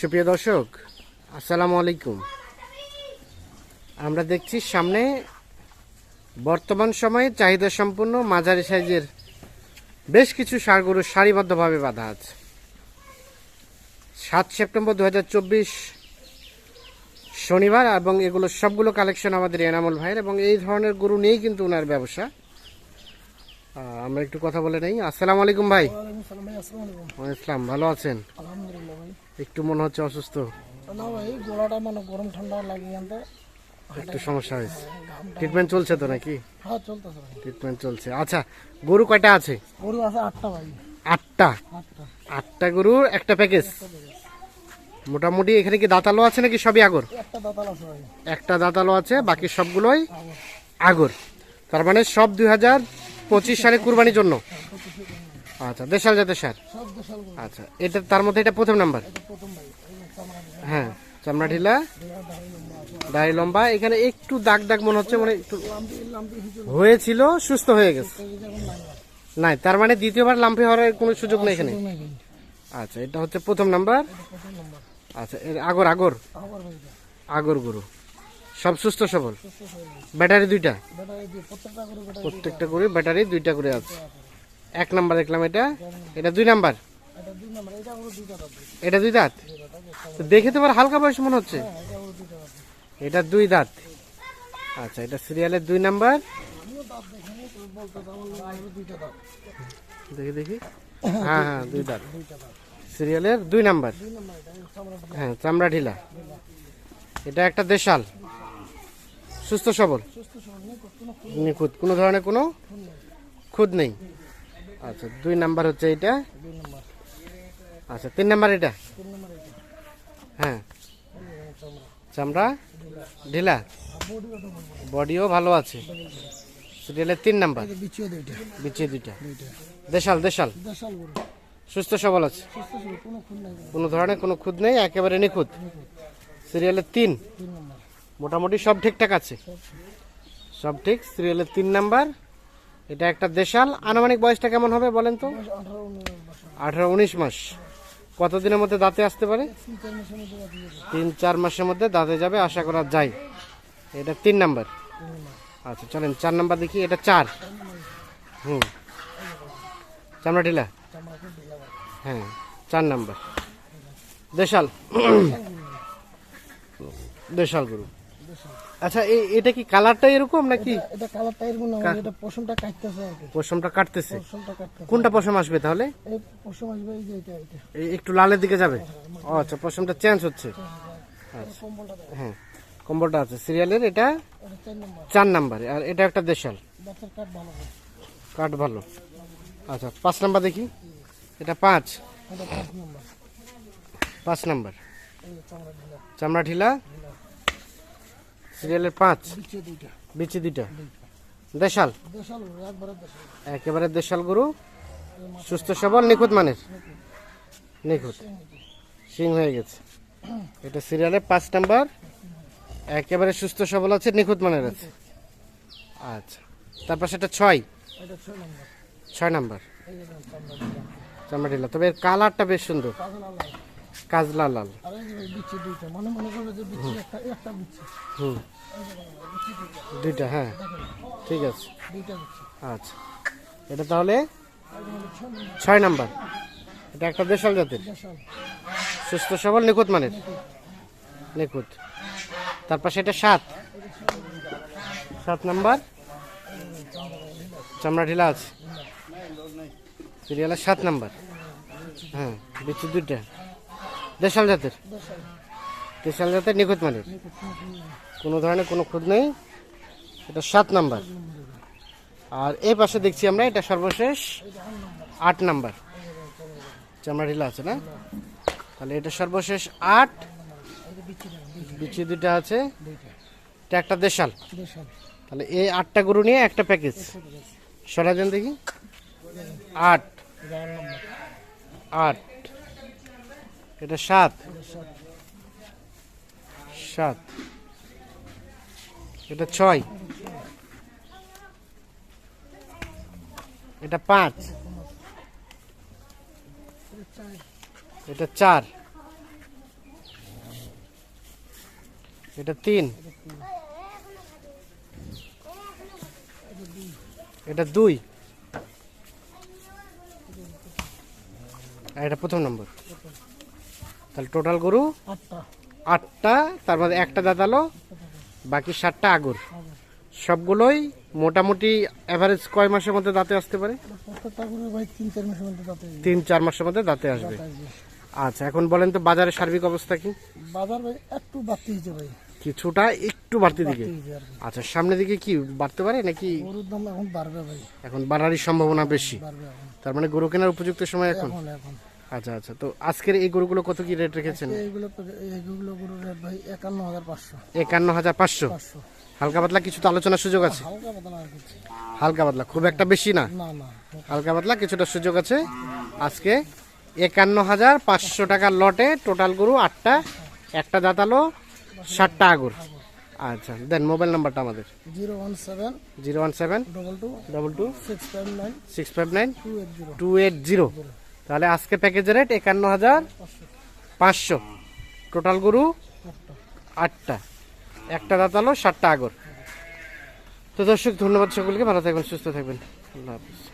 সুপ্রিয় দর্শক আসসালামু আলাইকুম। আমরা দেখছি সামনে বর্তমান সময়ে চাহিদা সম্পন্ন মাঝারি সাইজের বেশ কিছু সারগরু সারিবদ্ধভাবে বাঁধা আছে। সাত সেপ্টেম্বর দু হাজার চব্বিশ শনিবার এবং এগুলো সবগুলো কালেকশন আমাদের এনামুল ভাইয়ের এবং এই ধরনের গরু নিয়েই কিন্তু ওনার ব্যবসা। আমরা একটু কথা বলে নেই। আসসালামু আলাইকুম ভাই। ভালো আছেন? একটু মনে হচ্ছে অসুস্থ। না ভাই গোলাটা মানে গরম ঠান্ডা লাগে আনতে একটু সমস্যা হয়েছে। ট্রিটমেন্ট চলছে তো নাকি? হ্যাঁ চলতেছে ভাই। ট্রিটমেন্ট চলছে। আচ্ছা গরু কয়টা আছে? গরু আছে আটটা ভাই। আটটা? একটা প্যাকেজ? মোটামুটি এখানে কি দাঁতালো আছে নাকি সবই আগর? একটা দাতাল আছে একটা দাঁতালো আছে বাকি সবগুলোই আগর। তার মানে সব দুই হাজার পঁচিশ সালে কুরবানির জন্য। আচ্ছা দেশাল জাতের সার? আচ্ছা এটা তার মধ্যে এটা প্রথম নাম্বার? হ্যাঁ চামড়া ঢিলা দাড়ি লম্বা এখানে একটু দাগ দাগ মনে হচ্ছে মানে একটু হয়েছিল সুস্থ হয়ে গেছে। নাই তার মানে দ্বিতীয়বার লাম্পি হওয়ার কোনো সুযোগ নেই এখানে? আচ্ছা এটা হচ্ছে প্রথম নাম্বার। আচ্ছা এর আগর আগর? আগর গরু। সব সুস্থ সবল? ব্যাটারি দুইটা? প্রত্যেকটা গরু প্রত্যেকটা করে ব্যাটারি দুইটা করে আছে। এক নাম্বার দেখলাম এটা। এটা দুই নাম্বার। এটা দুই দাঁত? দেখে তোমার হালকা বয়স মনে হচ্ছে? এটা দুই দাঁত। আচ্ছা এটা সিরিয়ালের দুই নাম্বার। দেখি দেখি। হ্যাঁ হ্যাঁ দুই দাঁত। সিরিয়ালের দুই নাম্বার। হ্যাঁ চামড়া ঢিলা। এটা একটা দেশাল। সুস্থ সবল। নিখুঁত। কোনো ধরনের কোনো খুদ নেই। আচ্ছা দুই নাম্বার হচ্ছে এটা আচ্ছা তিন নাম্বার এটা? হ্যাঁ। চামড়া? ঢিলা। বডিও ভালো আছে। সিরিয়ালের তিন নাম্বার। দুইটা। বিছিয়ে দুইটা। দেশাল দেশাল। সুস্থ সবল আছে। কোনো ধরনের কোনো খুদ নেই একেবারে নিখুঁত। সিরিয়ালের তিন। মোটামুটি সব ঠিকঠাক আছে। সব ঠিক। সিরিয়ালের তিন নাম্বার। এটা একটা দেশাল। আনুমানিক বয়সটা কেমন হবে বলেন তো? আঠারো উনিশ মাস। কতদিনের মধ্যে দাঁতে আসতে পারে? তিন চার মাসের মধ্যে দাঁতে যাবে, আশা করা যায়। এটা তিন নাম্বার। আচ্ছা চলেন, চার নাম্বার দেখি, এটা চার। হুম। চামড়া ঢিলা? হ্যাঁ চার নাম্বার। দেশাল। দেশাল গরু। আচ্ছা এটা কি কালারটা এরকম নাকি? এটা কালারটা এরকম না এটা পশমটা কাটতেছে পশমটা কাটতেছে। কোনটা পশম আসবে তাহলে? এই পশম আসবে এই যে এটা এটা। একটু লালের দিকে যাবে? ও আচ্ছা পশমটা চেঞ্জ হচ্ছে। দেয় হ্যাঁ কম্বলটা আছে। সিরিয়ালের এটা? চার নম্বর। আর এটা একটা দেশাল। কাঠ ভালো হয়। আচ্ছা পাঁচ নাম্বার দেখি। এটা পাঁচ। পাঁচ নাম্বার। চামড়া ঢিলা। সিরিয়ালের পাঁচ? বিচি দুইটা। দেশাল? একবারে দেশাল। গরু? সুস্থ সবল নিখুঁত মানের? নিখুঁত। সিং হয়ে গেছে। এটা সিরিয়ালের পাঁচ নাম্বার। একেবারে সুস্থ সবল আছে নিখুঁত মানের আছে। আচ্ছা। তারপর সেটা ছয়? ছয় নম্বর। চামড়া তবে এর কালারটা বেশ সুন্দর। কাজল লাল হুম। দুইটা। হ্যাঁ। ঠিক আছে। আচ্ছা। এটা তাহলে ছয় নম্বর। এটা একটা দেশাল জাতের। সুস্থ সবল নিখুঁত মানের। নিখুঁত। তারপর সেটা সাত। সাত নাম্বার। চামড়া ঢিলা আছে। সিরিয়ালের সাত নাম্বার। হ্যাঁ বিচি দুইটা। দেশাল জাতের? দেশাল জাতের নিখুঁত মানের? কোনো ধরনের কোনো খুঁত নেই। এটা সাত নাম্বার। আর এই পাশে দেখছি আমরা, এটা সর্বশেষ আট নাম্বার। চামড়া ঢিলা আছে না? তাহলে এটা সর্বশেষ আট। বিচি দুইটা আছে। এটা একটা দেশাল। তাহলে এই আটটা গরু নিয়ে একটা প্যাকেজ। সরা দেন দেখি। আট। আট। এটা সাত। সাত। এটা ছয়। এটা পাঁচ। এটা চার। এটা তিন। এটা দুই। এটা প্রথম নম্বর। তাহলে টোটাল গরু আটটা। তার মধ্যে একটা দাঁতালো বাকি সাতটা আগর। সবগুলোই মোটামুটি অ্যাভারেজ কয় মাসের মধ্যে দাঁতে আসতে পারে? তিন চার মাসের মধ্যে দাঁতে আসবে। আচ্ছা এখন বলেন তো বাজারের সার্বিক অবস্থা কি? বাজার একটু বাড়তি হয়েছে ভাই। কিছুটা একটু বাড়তি দিকে। আচ্ছা সামনের দিকে কি বাড়তে পারে নাকি গরুর দাম এখন বাড়বে ভাই। এখন বাড়ারই সম্ভাবনা বেশি? তার মানে গরু কেনার উপযুক্ত সময় এখন। আচ্ছা আচ্ছা। তো আজকের এই গরুগুলো কত কি রেট রেখেছেন? এইগুলো এইগুলো গরুর রেট ভাই একান্ন হাজার পাঁচশো। একান্ন হাজার পাঁচশো? পাঁচশো। হালকা পাতলা কিছু তো আলোচনার সুযোগ আছে? হালকা পাতলা খুব একটা বেশি না? হালকা পাতলা কিছুটা সুযোগ আছে। আজকে একান্ন হাজার পাঁচশো টাকার লটে টোটাল গরু আটটা একটা দাঁতালো ষাটটা আগর। আচ্ছা দেন মোবাইল নাম্বারটা আমাদের। Zero one seven zero one seven double two double two six five nine six five nine two two eight zero তাহলে আজকে প্যাকেজের রেট একান্ন হাজার পাঁচশো। টোটাল গরু আটটা। একটা দাঁতালো ষাটটা আগর। তো দর্শক, ধন্যবাদ সকলকে। ভালো থাকবেন, সুস্থ থাকবেন। আল্লাহ হাফিজ।